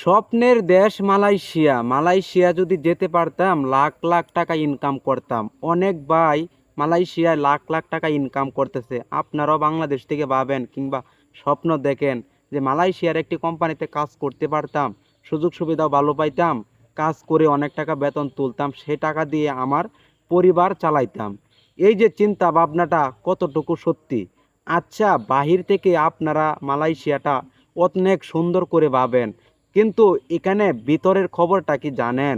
স্বপ্নের দেশ Malaysia. Malaysia যদি যেতে পারতাম, লাখ লাখ টাকা ইনকাম করতাম। অনেক ভাই মালয়েশিয়ায় লাখ লাখ টাকা ইনকাম করতেছে। আপনারাও বাংলাদেশ থেকে ভাবেন কিংবা স্বপ্ন দেখেন যে মালয়েশিয়ার একটি কোম্পানিতে কাজ করতে পারতাম, সুযোগ সুবিধাও ভালো পাইতাম, কাজ করে অনেক টাকা বেতন তুলতাম, সে টাকা দিয়ে আমার পরিবার চালাইতাম। এই যে চিন্তা ভাবনাটা কতটুকু সত্যি? আচ্ছা বাহির থেকে আপনারা মালয়েশিয়াটা অনেক সুন্দর করে ভাবেন। কিন্তু এখানে ভিতরের খবরটা কি জানেন?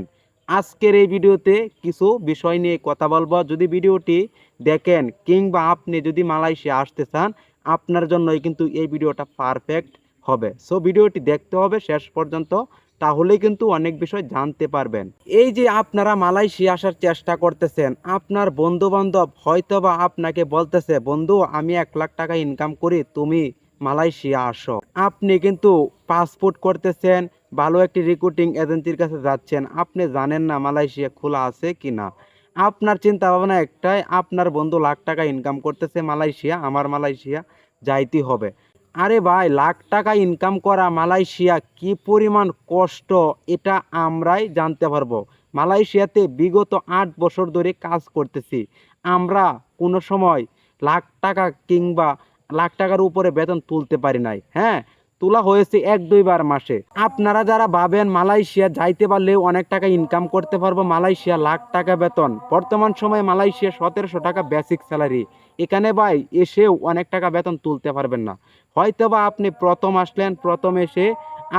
আজকের এই ভিডিওতে কিছু বিষয় নিয়ে কথা বলব। যদি ভিডিওটি দেখেন কিংবা আপনি যদি মালয়েশিয়া আসতে চান, আপনার জন্যই কিন্তু এই ভিডিওটা পারফেক্ট হবে। সো, ভিডিওটি দেখতে হবে শেষ পর্যন্ত, তাহলেই কিন্তু অনেক বিষয় জানতে পারবেন। এই যে আপনারা মালয়েশিয়া আসার চেষ্টা করতেছেন, আপনার বন্ধু বান্ধব হয়তোবা আপনাকে বলতেছে, বন্ধু, আমি এক লাখ টাকা ইনকাম করি, তুমি মালয়েশিয়া আসো। আপনি কিন্তু পাসপোর্ট করতেছেন, ভালো একটি রিক্রুটিং এজেন্সির কাছে যাচ্ছেন। আপনি জানেন না মালয়েশিয়া খোলা আছে কি না আপনার চিন্তা ভাবনা একটাই, আপনার বন্ধু লাখ টাকা ইনকাম করতেছে মালয়েশিয়া, আমার মালয়েশিয়া যাইতে হবে। আরে ভাই, লাখ টাকা ইনকাম করা মালয়েশিয়া কি পরিমাণ কষ্ট, এটা আমরাই জানতে পারব। মালয়েশিয়াতে বিগত আট বছর ধরে কাজ করতেছি। আমরা কোনো সময় লাখ টাকা কিংবা লাখ টাকার উপরে বেতন তুলতে পারি নাই। হ্যাঁ তোলা হয়েছে এক দুইবার মাসে। আপনারা যারা ভাবেন মালয়েশিয়া যাইতে পারলেও অনেক টাকা ইনকাম করতে পারব, মালয়েশিয়া লাখ টাকা বেতন। বর্তমান সময়ে মালয়েশিয়া সতেরোশো টাকা বেসিক স্যালারি এখানে ভাই এসেও অনেক টাকা বেতন তুলতে পারবেন না। হয়তো বা আপনি প্রথম আসলেন, প্রথম এসে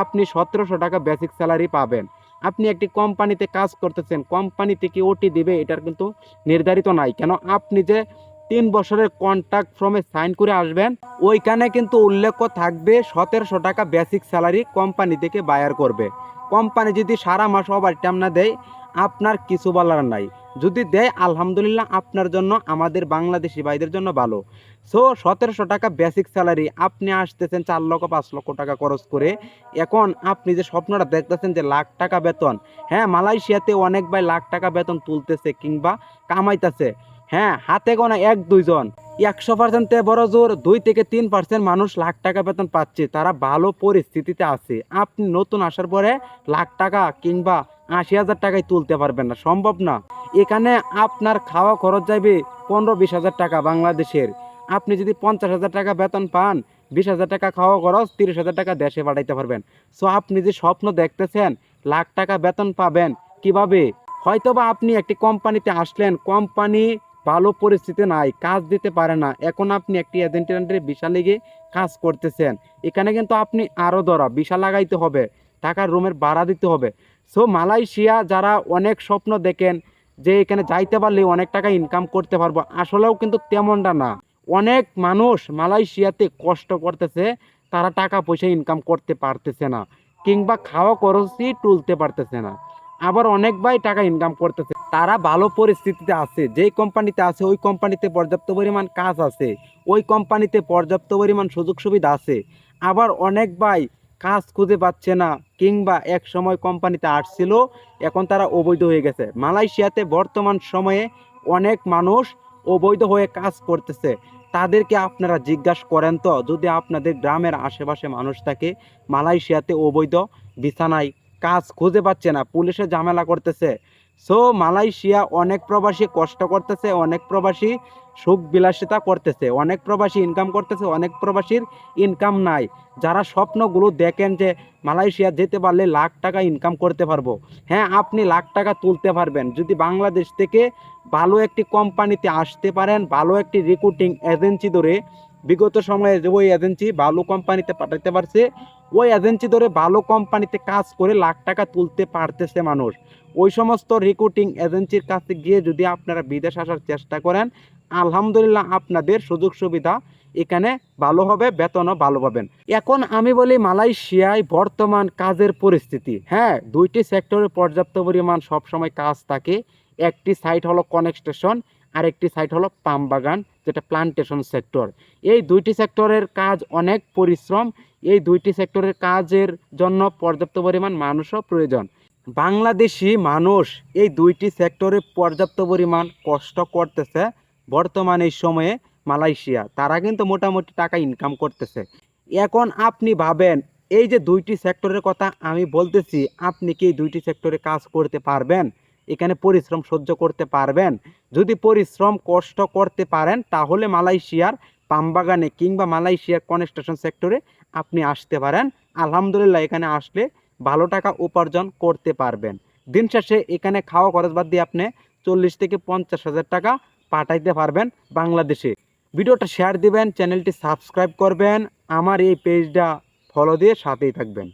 আপনি সতেরোশো টাকা বেসিক স্যালারি পাবেন। আপনি একটি কোম্পানিতে কাজ করতেছেন কোম্পানিতে কি ওটি দিবে, এটার কিন্তু নির্ধারিত নাই। কেন? আপনি যে তিন বছরের কন্ট্রাক্ট ফর্মে সাইন করে আসবেন। ওইখানে কিন্তু উল্লেখ থাকবে সতেরোশো টাকা বেসিক স্যালারি কোম্পানি থেকে বায়ার করবে। কোম্পানি যদি সারা মাস ওভার টাইম না দেয়, আপনার কিছু বলার নাই। যদি দেয়, আলহামদুলিল্লাহ আপনার জন্য, আমাদের বাংলাদেশি ভাইদের জন্য ভালো। সো সতেরোশো টাকা বেসিক স্যালারি আপনি আসতেছেন চার লক্ষ, পাঁচ লক্ষ টাকা খরচ করে। এখন আপনি যে স্বপ্নটা দেখতেছেন যে লাখ টাকা বেতন হ্যাঁ মালয়েশিয়াতে অনেক ভাই লাখ টাকা বেতন তুলতেছে কিংবা কামাইতেছে। হ্যাঁ হাতে গোনা এক, দুইজন। একশো পার্সেন্টে বড় জোর, দুই থেকে তিন পার্সেন্ট মানুষ লাখ টাকা বেতন পাচ্ছে। তারা ভালো পরিস্থিতিতে আছে। আপনি নতুন আসার পরে লাখ টাকা কিংবা আশি হাজার টাকায় তুলতে পারবেন না। সম্ভব না। এখানে আপনার খাওয়া খরচ যাবে পনেরো বিশ হাজার টাকা বাংলাদেশের। আপনি যদি পঞ্চাশ হাজার টাকা বেতন পান, বিশ হাজার টাকা খাওয়া খরচ, তিরিশ হাজার টাকা দেশে পাঠাইতে পারবেন। সো আপনি যে স্বপ্ন দেখতেছেন, লাখ টাকা বেতন পাবেন কীভাবে? হয়তোবা আপনি একটি কোম্পানিতে আসলেন। কোম্পানি ভালো পরিস্থিতি নাই, কাজ দিতে পারে না। এখন আপনি একটি এজেন্টের আন্ডারে বিশা লেগে কাজ করতেছেন। এখানে কিন্তু আপনি আরও ধরা বিশা লাগাইতে হবে টাকার রুমের ভাড়া দিতে হবে। সো মালয়েশিয়া যারা অনেক স্বপ্ন দেখেন যে এখানে যাইতে পারলে অনেক টাকা ইনকাম করতে পারব, আসলেও কিন্তু তেমনটা না। অনেক মানুষ মালয়েশিয়াতে কষ্ট করতেছে, তারা টাকা পয়সা ইনকাম করতে পারতেছে না, কিংবা খাওয়া খরচই তুলতে পারতেছে না। আবার অনেক ভাই টাকা ইনকাম করতেছে তারা ভালো পরিস্থিতিতে আছে, যেই কোম্পানিতে আছে, ওই কোম্পানিতে পর্যাপ্ত পরিমাণ কাজ আছে, ওই কোম্পানিতে পর্যাপ্ত পরিমাণ সুযোগ সুবিধা আছে। আবার অনেক ভাই কাজ খুঁজে পাচ্ছে না, কিংবা এক সময় কোম্পানিতে আসছিল, এখন তারা অবৈধ হয়ে গেছে। মালয়েশিয়াতে বর্তমান সময়ে অনেক মানুষ অবৈধ হয়ে কাজ করতেছে। তাদেরকে আপনারা জিজ্ঞাসা করেন তো, যদি আপনাদের গ্রামের আশেপাশে মানুষ থাকে, মালয়েশিয়াতে অবৈধ বিছানায় কাজ খুঁজে পাচ্ছে না, পুলিশে ঝামেলা করতেছে। সো মালয়েশিয়া অনেক প্রবাসী কষ্ট করতেছে, অনেক প্রবাসী সুখ বিলাসিতা করতেছে, অনেক প্রবাসী ইনকাম করতেছে, অনেক প্রবাসীর ইনকাম নাই। যারা স্বপ্নগুলো দেখেন যে মালয়েশিয়া যেতে পারলে লাখ টাকা ইনকাম করতে পারব। হ্যাঁ আপনি লাখ টাকা তুলতে পারবেন। যদি বাংলাদেশ থেকে ভালো একটি কোম্পানিতে আসতে পারেন, ভালো একটি রিক্রুটিং এজেন্সি ধরে বিগত সময়ে যে ওই এজেন্সি ভালো কোম্পানিতে পাঠাতে পারছে, ওই এজেন্সি ধরে ভালো কোম্পানিতে কাজ করে লাখ টাকা তুলতে পারতেছে মানুষ। ওই সমস্ত রিক্রুটিং এজেন্সির কাছে গিয়ে যদি আপনারা বিদেশ আসার চেষ্টা করেন, আলহামদুলিল্লাহ আপনাদের সুযোগ সুবিধা এখানে ভালো হবে, বেতনও ভালো পাবেন। এখন আমি বলি মালয়েশিয়ায় বর্তমান কাজের পরিস্থিতি। হ্যাঁ দুইটি সেক্টরে পর্যাপ্ত পরিমাণ সবসময় কাজ থাকে। একটি সাইট হলো কনেকস্টেশন আর একটি সাইট হলো পাম বাগান, যেটা প্লান্টেশন সেক্টর এই দুইটি সেক্টরের কাজ অনেক পরিশ্রম, এই দুইটি সেক্টরের কাজের জন্য পর্যাপ্ত পরিমাণ মানুষও প্রয়োজন। বাংলাদেশি মানুষ এই দুইটি সেক্টরে পর্যাপ্ত পরিমাণ কষ্ট করতেছে বর্তমান এই সময়ে মালয়েশিয়া। তারা কিন্তু মোটামুটি টাকা ইনকাম করতেছে। এখন আপনি ভাবেন, এই যে দুইটি সেক্টরের কথা আমি বলতেছি, আপনি কি এই দুইটি সেক্টরে কাজ করতে পারবেন? এখানে পরিশ্রম সহ্য করতে পারবেন। যদি পরিশ্রম কষ্ট করতে পারেন, তাহলে মালয়েশিয়ার পামবাগানে কিংবা মালয়েশিয়ার কনস্ট্রাকশন সেক্টরে আপনি আসতে পারেন। আলহামদুলিল্লাহ, এখানে আসলে ভালো টাকা উপার্জন করতে পারবেন। দিন শেষে এখানে খাওয়া খরচ বাদ দিয়ে আপনি চল্লিশ থেকে পঞ্চাশ হাজার টাকা পাঠাইতে পারবেন বাংলাদেশে। ভিডিওটা শেয়ার দিবেন চ্যানেলটি সাবস্ক্রাইব করবেন, আমার এই পেজটা ফলো দিয়ে সাথেই থাকবেন।